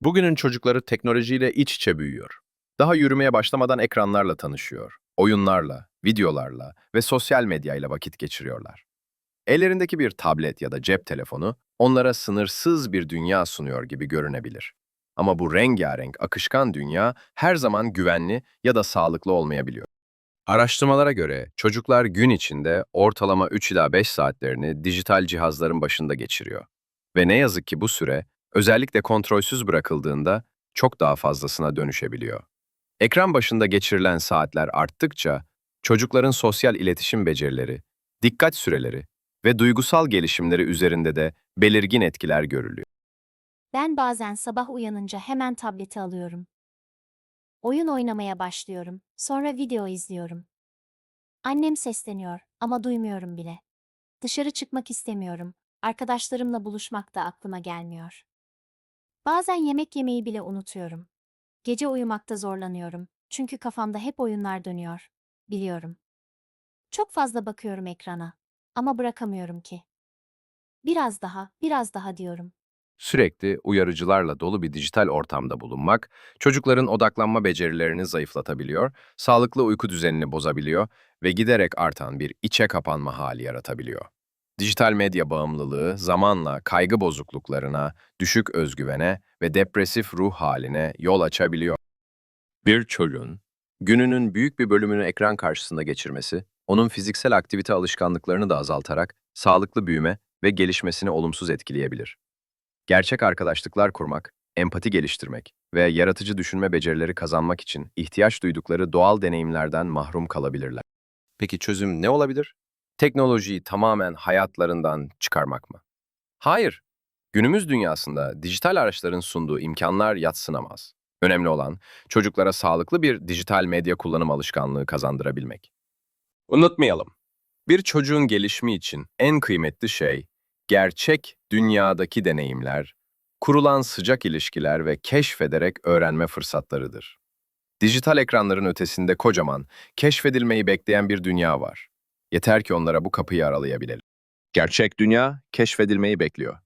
Bugünün çocukları teknolojiyle iç içe büyüyor. Daha yürümeye başlamadan ekranlarla tanışıyor. Oyunlarla, videolarla ve sosyal medyayla vakit geçiriyorlar. Ellerindeki bir tablet ya da cep telefonu onlara sınırsız bir dünya sunuyor gibi görünebilir. Ama bu rengarenk, akışkan dünya her zaman güvenli ya da sağlıklı olmayabiliyor. Araştırmalara göre çocuklar gün içinde ortalama 3 ila 5 saatlerini dijital cihazların başında geçiriyor. Ve ne yazık ki bu süre özellikle kontrolsüz bırakıldığında çok daha fazlasına dönüşebiliyor. Ekran başında geçirilen saatler arttıkça çocukların sosyal iletişim becerileri, dikkat süreleri ve duygusal gelişimleri üzerinde de belirgin etkiler görülüyor. Ben bazen sabah uyanınca hemen tableti alıyorum. Oyun oynamaya başlıyorum, sonra video izliyorum. Annem sesleniyor ama duymuyorum bile. Dışarı çıkmak istemiyorum. Arkadaşlarımla buluşmak da aklıma gelmiyor. Bazen yemek yemeyi bile unutuyorum. Gece uyumakta zorlanıyorum. Çünkü kafamda hep oyunlar dönüyor. Biliyorum. Çok fazla bakıyorum ekrana ama bırakamıyorum ki. Biraz daha, biraz daha diyorum. Sürekli uyarıcılarla dolu bir dijital ortamda bulunmak, çocukların odaklanma becerilerini zayıflatabiliyor, sağlıklı uyku düzenini bozabiliyor ve giderek artan bir içe kapanma hali yaratabiliyor. Dijital medya bağımlılığı zamanla kaygı bozukluklarına, düşük özgüvene ve depresif ruh haline yol açabiliyor. Bir çocuğun gününün büyük bir bölümünü ekran karşısında geçirmesi, onun fiziksel aktivite alışkanlıklarını da azaltarak sağlıklı büyüme ve gelişmesini olumsuz etkileyebilir. Gerçek arkadaşlıklar kurmak, empati geliştirmek ve yaratıcı düşünme becerileri kazanmak için ihtiyaç duydukları doğal deneyimlerden mahrum kalabilirler. Peki çözüm ne olabilir? Teknolojiyi tamamen hayatlarından çıkarmak mı? Hayır. Günümüz dünyasında dijital araçların sunduğu imkanlar yatsınamaz. Önemli olan çocuklara sağlıklı bir dijital medya kullanım alışkanlığı kazandırabilmek. Unutmayalım. Bir çocuğun gelişimi için en kıymetli şey gerçek dünyadaki deneyimler, kurulan sıcak ilişkiler ve keşfederek öğrenme fırsatlarıdır. Dijital ekranların ötesinde kocaman, keşfedilmeyi bekleyen bir dünya var. Yeter ki onlara bu kapıyı aralayabilelim. Gerçek dünya keşfedilmeyi bekliyor.